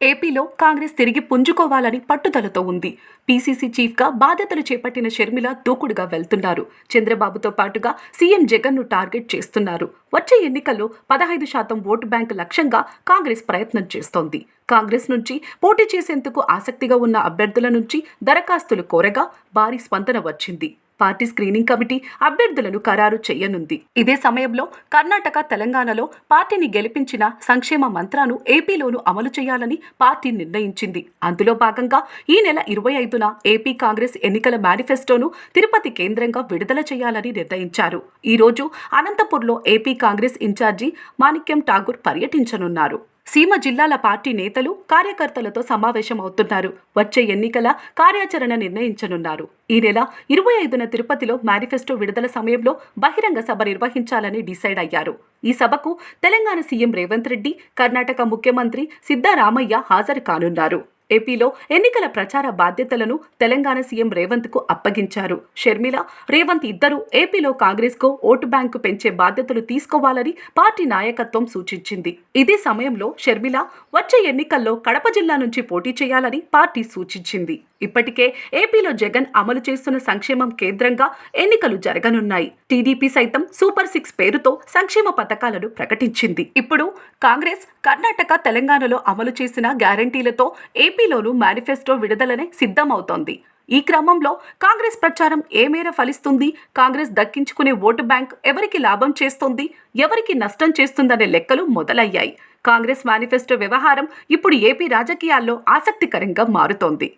ఏపీలో కాంగ్రెస్ తిరిగి పుంజుకోవాలని పట్టుదలతో ఉంది. పీసీసీ చీఫ్గా బాధ్యతలు చేపట్టిన షర్మిల దూకుడుగా వెళ్తున్నారు. చంద్రబాబుతో పాటుగా సీఎం జగన్ను టార్గెట్ చేస్తున్నారు. వచ్చే ఎన్నికల్లో పదహైదు శాతం ఓటు బ్యాంకు లక్ష్యంగా కాంగ్రెస్ ప్రయత్నం చేస్తోంది. కాంగ్రెస్ నుంచి పోటీ చేసేందుకు ఆసక్తిగా ఉన్న అభ్యర్థుల నుంచి దరఖాస్తులు కోరగా భారీ స్పందన వచ్చింది. పార్టీ స్క్రీనింగ్ కమిటీ అభ్యర్థులను ఖరారు చేయనుంది. ఇదే సమయంలో కర్ణాటక తెలంగాణలో పార్టీని గెలిపించిన సంక్షేమ మంత్రాను ఏపీలోనూ అమలు చేయాలని పార్టీ నిర్ణయించింది. అందులో భాగంగా ఈ నెల ఇరవై ఐదున ఏపీ కాంగ్రెస్ ఎన్నికల మేనిఫెస్టోను తిరుపతి కేంద్రంగా విడుదల చేయాలని నిర్ణయించారు. ఈ రోజు అనంతపూర్లో ఏపీ కాంగ్రెస్ ఇన్ఛార్జి మాణిక్యం ఠాగూర్ పర్యటించనున్నారు. సీమ జిల్లాల పార్టీ నేతలు కార్యకర్తలతో సమావేశం అవుతున్నారు వచ్చే ఎన్నికల కార్యాచరణ నిర్ణయించనున్నారు. ఈ నెల ఇరవై ఐదున తిరుపతిలో మేనిఫెస్టో విడుదల సమయంలో బహిరంగ సభ నిర్వహించాలని డిసైడ్ అయ్యారు. ఈ సభకు తెలంగాణ సీఎం రేవంత్ రెడ్డి కర్ణాటక ముఖ్యమంత్రి సిద్ధరామయ్య హాజరు కానున్నారు. ఏపీలో ఎన్నికల ప్రచార బాధ్యతలను తెలంగాణ సీఎం రేవంత్కు అప్పగించారు. షర్మిల రేవంత్ ఇద్దరు ఏపీలో కాంగ్రెస్కు ఓటు బ్యాంకు పెంచే బాధ్యతలు తీసుకోవాలని పార్టీ నాయకత్వం సూచించింది. ఇదే సమయంలో షర్మిల వచ్చే ఎన్నికల్లో కడప జిల్లా నుంచి పోటీ చేయాలని పార్టీ సూచించింది. ఇప్పటికే ఏపీలో జగన్ అమలు చేస్తున్న సంక్షేమం కేంద్రంగా ఎన్నికలు జరగనున్నాయి. టీడీపీ సైతం సూపర్ సిక్స్ పేరుతో సంక్షేమ పథకాలను ప్రకటించింది. ఇప్పుడు కాంగ్రెస్ కర్ణాటక తెలంగాణలో అమలు చేసిన గ్యారంటీలతో ఏపీలోనూ మేనిఫెస్టో విడుదలనే సిద్ధమవుతోంది. ఈ క్రమంలో కాంగ్రెస్ ప్రచారం ఏ మేర ఫలిస్తుంది? కాంగ్రెస్ దక్కించుకునే ఓటు బ్యాంక్ ఎవరికి లాభం చేస్తుంది? ఎవరికి నష్టం చేస్తుందనే లెక్కలు మొదలయ్యాయి. కాంగ్రెస్ మేనిఫెస్టో వ్యవహారం ఇప్పుడు ఏపీ రాజకీయాల్లో ఆసక్తికరంగా మారుతోంది.